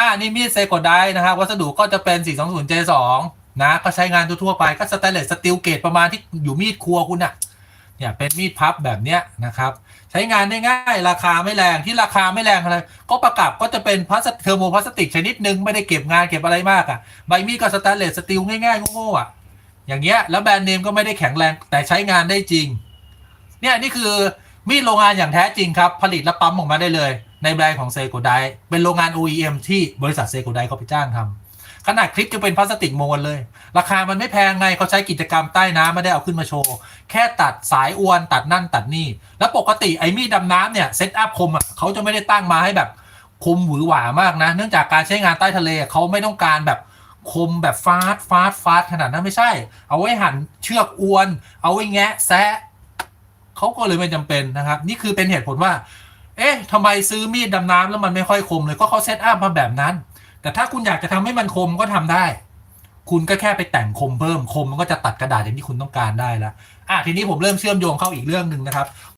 อ่านี่มีดเซโกไดนะครับวัสดุก็จะเป็น 420J2 นะก็ใช้งานทั่วไปก็สแตนเลสสตีลเกรดประมาณที่อยู่มีดครัวคุณอะเนี่ยเป็นมีดพับแบบเนี้ยนะครับใช้งานได้ง่ายราคาไม่แรงที่ราคาไม่แรงอะไรก็ประกับก็จะเป็นพลาสติกเทอร์โมพลาสติกชนิดหนึ่งไม่ได้เก็บงานเก็บอะไรมากอะใบมีดก็สแตนเลสสตีลง่ายๆโง่ๆอะอย่างเงี้ยแล้วแบรนด์เนมก็ไม่ได้แข็งแรงแต่ใช้งานได้จริงเนี่ยนี่คือมีดโรงงานอย่างแท้จริงครับ ผลิตและปั๊มออกมาได้เลย ในแบรนด์ของเซโกไดเป็นโรงงาน OEM ที่บริษัทเซโกไดเขาไปจ้างทำขนาดคลิปจะเป็นพลาสติกโมนเลย ราคามันไม่แพงไงเขาใช้กิจกรรมใต้น้ำไม่ได้เอาขึ้นมาโชว์ แค่ตัดสายอวนตัดนั่นตัดนี่ แล้วปกติไอ้มีดดำน้ำเนี่ยเซตอัพคมอะเขาจะไม่ได้ตั้งมาให้แบบคมหวือหวามากนะ เนื่องจากการใช้งานใต้ทะเลเขาไม่ต้องการแบบคมแบบฟาดฟาดฟาดขนาดนั้นไม่ใช่ เอาไว้หั่นเชือกอวน เอาไว้แงะแซะเขาก็เลยไม่จำเป็นนะครับ นี่คือเป็นเหตุผลว่า เอ๊ะทำไมซื้อมีดดำน้ำแล้วมันไม่ค่อยคมเลยก็เขาเซตอัพมาแบบนั้น แต่ถ้าคุณอยากจะทำให้มันคมก็ทำได้ คุณก็แค่ไปแต่งคมเพิ่มคมมันก็จะตัดกระดาษอย่างที่คุณต้องการได้แล้วอะทีนี้ผมเริ่มเชื่อมโยงเข้าอีกเรื่องหนึ่งนะครับ